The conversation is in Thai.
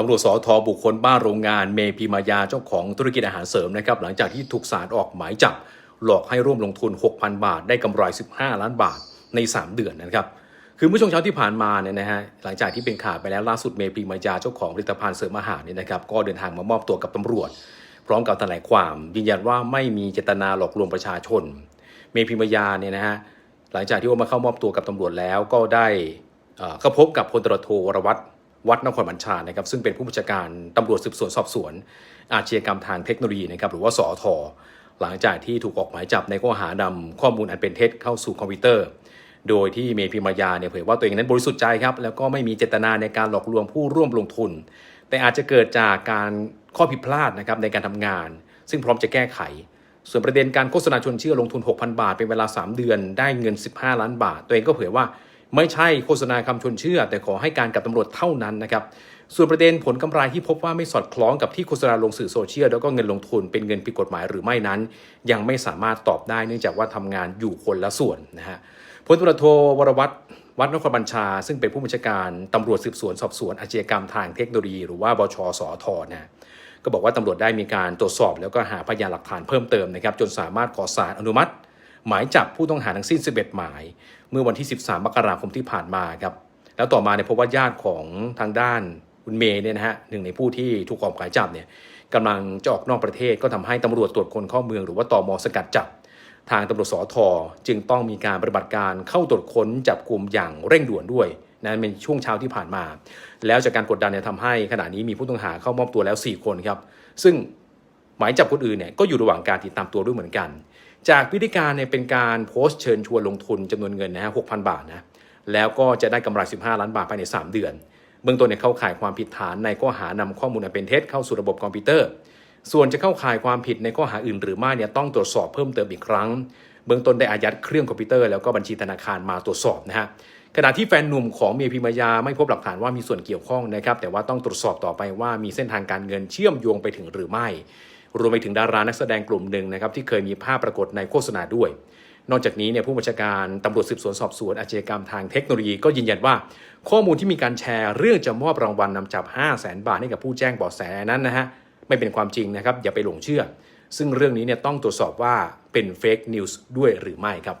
ตำรวจสอทอบุคคลบ้านโรงงานเมพิมายาเจ้าของธุรกิจอาหารเสริมนะครับหลังจากที่ถูกศาลออกหมายจับ หลอกให้ร่วมลงทุน 6,000 บาท ได้กำไร 15 ล้านบาทใน 3 เดือนนะครับคือเมื่อช่วงเช้าที่ผ่านมาเนี่ยนะฮะหลังจากที่เป็นข่าวไปแล้วล่าสุดเมพิมายาเจ้าของผลิตภัณฑ์เสริมอาหารเนี่ยนะครับก็เดินทางมามอบตัวกับตำรวจ พร้อมกับแถลงความ ยืนยันว่าไม่มีเจตนาหลอกลวงประชาชน เมพิมายาเนี่ยนะฮะหลังจากที่ว่ามาเข้ามอบตัวกับตำรวจแล้วก็ได้เอ่อเข้าพบกับพลตรโทวรวัตร วัดนครบัญชานะครับซึ่งเป็นผู้บัญชาการตำรวจสืบสวนสอบสวน อาชญากรรมทางเทคโนโลยีนะครับหรือว่าสอทหลังจากที่ถูกออกหมายจับในข้อหานำข้อมูลอันเป็นเท็จเข้าสู่คอมพิวเตอร์ โดยที่เมพิมายาเนี่ยเผยว่าตัวเองนั้นบริสุทธิ์ใจครับแล้วก็ไม่มีเจตนาในการหลอกลวงผู้ร่วมลงทุน แต่อาจจะเกิดจากการข้อผิดพลาดนะครับในการทำงาน ซึ่งพร้อมจะแก้ไข ส่วนประเด็นการโฆษณาชวนเชื่อลงทุน 6,000 บาทเป็นเวลา 3 เดือนได้เงิน 15 ล้านบาท ตัวเองก็เผยว่า ไม่ใช่โฆษณาคำชวนเชื่อ แต่ขอให้การกับตำรวจเท่านั้นนะครับส่วนประเด็นผลกำไรที่พบว่าไม่สอดคล้องกับที่โฆษณาลงสื่อโซเชียลแล้วก็เงินลงทุนเป็นเงินผิดกฎหมายหรือไม่นั้น ยังไม่สามารถตอบได้เนื่องจากว่าทำงานอยู่คนละส่วนนะฮะพลตำรวจโทวรวัตรวัดนครบัญชา ซึ่งเป็นผู้บัญชาการตำรวจสืบสวนสอบสวนอาชญากรรมทางเทคโนโลยี หรือว่าบชสอทนะก็บอกว่าตำรวจได้มีการตรวจสอบ แล้วก็หาพยานหลักฐานเพิ่มเติมนะครับจนสามารถขอสารอนุมัติ หมายจับผู้ต้องหาทั้งสิ้น 11 หมาย เมื่อวันที่ 13 มกราคมที่ผ่านมาครับ แล้วต่อมาเนี่ยพบว่าญาติของทางด้านคุณเมย์เนี่ยนะฮะหนึ่งในผู้ที่ถูกออกหมายจับเนี่ยกำลังจะออกนอกประเทศก็ทำให้ตำรวจตรวจคนเข้าเมืองหรือว่าตอมสกัดจับ ทางตำรวจสอทอจึงต้องมีการปฏิบัติการเข้าตรวจค้นจับกลุ่มอย่างเร่งด่วนด้วยนะเป็นช่วงเช้าที่ผ่านมา แล้วจากการกดดันเนี่ยทำให้ขณะนี้มีผู้ต้องหาเข้ามอบตัวแล้ว 4 คนครับ ซึ่งหมายจับคนอื่นเนี่ยก็อยู่ระหว่างการติดตามตัวด้วยเหมือนกัน จากพฤติการเนี่ยเป็นการโพสต์เชิญชวนลงทุนจำนวนเงินนะฮะ6,000บาทนะแล้วก็จะได้กำไร 15 ล้านบาทภายใน 3 เดือน เบื้องต้นเนี่ยเข้าข่ายความผิดฐานในข้อหานำข้อมูลอันเป็นเท็จเข้าสู่ระบบคอมพิวเตอร์ ส่วนจะเข้าข่ายความผิดในข้อหาอื่นหรือไม่เนี่ยต้องตรวจสอบเพิ่มเติมอีกครั้ง เบื้องต้นได้อายัดเครื่องคอมพิวเตอร์แล้วก็บัญชีธนาคารมาตรวจสอบนะฮะขณะที่แฟนหนุ่มของเมียพิมายาไม่พบหลักฐานว่ามีส่วนเกี่ยวข้องนะครับแต่ว่าต้องตรวจสอบต่อไปว่ามีเส้นทางการเงินเชื่อมโยงไปถึงหรือไม่ รวมไปถึงดารานักแสดงกลุ่มหนึ่งนะครับที่เคยมีภาพปรากฏในโฆษณาด้วย นอกจากนี้เนี่ยผู้บัญชาการตำรวจสืบสวนสอบสวนอาชญากรรมทางเทคโนโลยีก็ยืนยันว่า ข้อมูลที่มีการแชร์เรื่องจะมอบรางวัลนำจับ 5 0 0แสนบาทให้กับผู้แจ้งเบาะแสนั้นนะฮะไม่เป็นความจริงนะครับอย่าไปหลงเชื่อ ซึ่งเรื่องนี้เนี่ยต้องตรวจสอบว่าเป็นเฟกนิวส์ด้วยหรือไม่ครับ